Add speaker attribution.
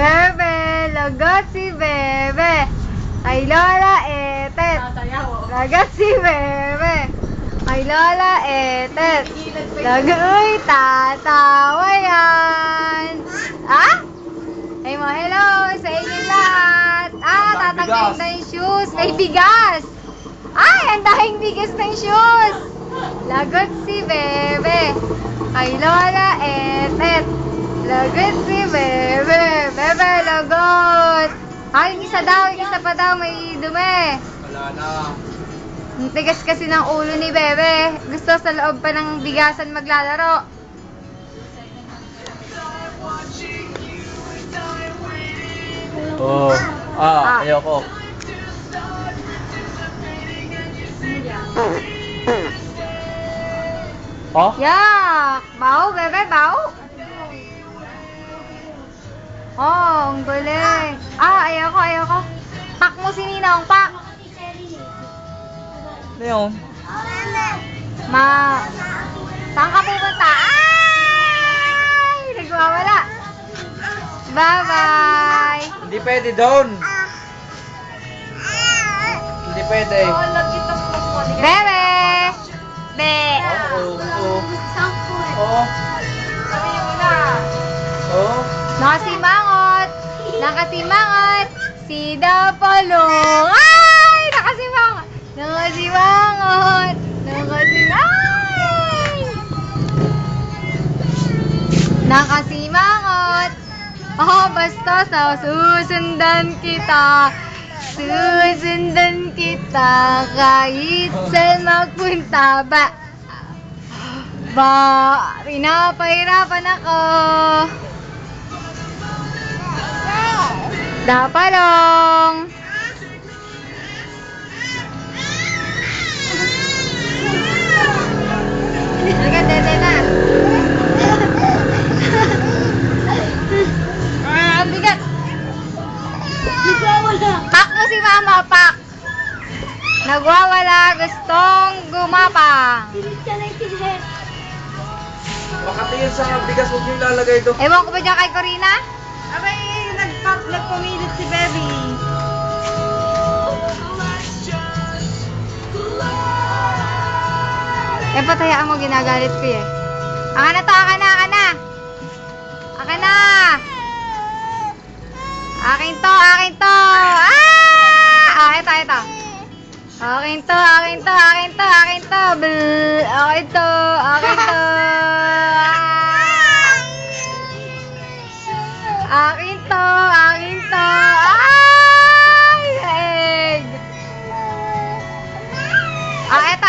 Speaker 1: Bebe, lagot si Bebe. Kay Lola Etet. Lagot si Bebe. Kay Lola Etet. Lagoy, tatawa yan. Ah? Ay mo, hello sa inyong lahat. Ah, tatanggalin na yung shoes. May bigas. Ay, ang dahing bigas ng shoes. Lagot si Bebe. Kay Lola Etet. Lagot si Bebe. Ay, yung isa daw, yung isa pa daw, may dumi.
Speaker 2: Wala na.
Speaker 1: Ang tigas kasi ng ulo ni Bebe. Gusto sa loob pa ng bigasan maglalaro.
Speaker 2: Oo.
Speaker 1: Ah.
Speaker 2: Ah, ayoko. Oh?
Speaker 1: Yak! Bau, Bebe, bau. Ang galing. Ah, ayoko, ayoko. Pak mo si Ninong, pak.
Speaker 2: Ano yun?
Speaker 1: Ma, saan ka pupunta? Ay! Nagwawala. Bye-bye.
Speaker 2: Hindi pwede doon. Hindi pwede.
Speaker 1: Bebe! Be!
Speaker 2: Oo, oo. Oo. Oo.
Speaker 1: Nakasimangot! Nakasimangot! Si Dapalong! Ay! Nakasimangot! Nakasimangot! Nakasimangot! Nakasimangot! Oh, basta sa susundan kita. Susundan kita kahit saan magpunta ba. Ba, pinapahirapan ako. Dapalong! Halika, dede na. Ah, bigat. Pak mo si mama, pak. Nagwawala, gustong gumapang.
Speaker 2: Baka tingin sa bigas huwag niyo ilalagay doon.
Speaker 1: Ewan ko ba dyan kay Corina? Eh, Dapat hayaan mo, ginagalit ko eh. Aka na to, aka na, aka na! Aka na! Akin to, akin to! Ah! Ah, ito, ito. Akin to, akin to, akin to, akin to! Bleh! Akin to, akin to! Akin to, akin to! Ay! Egg! Ah, ito,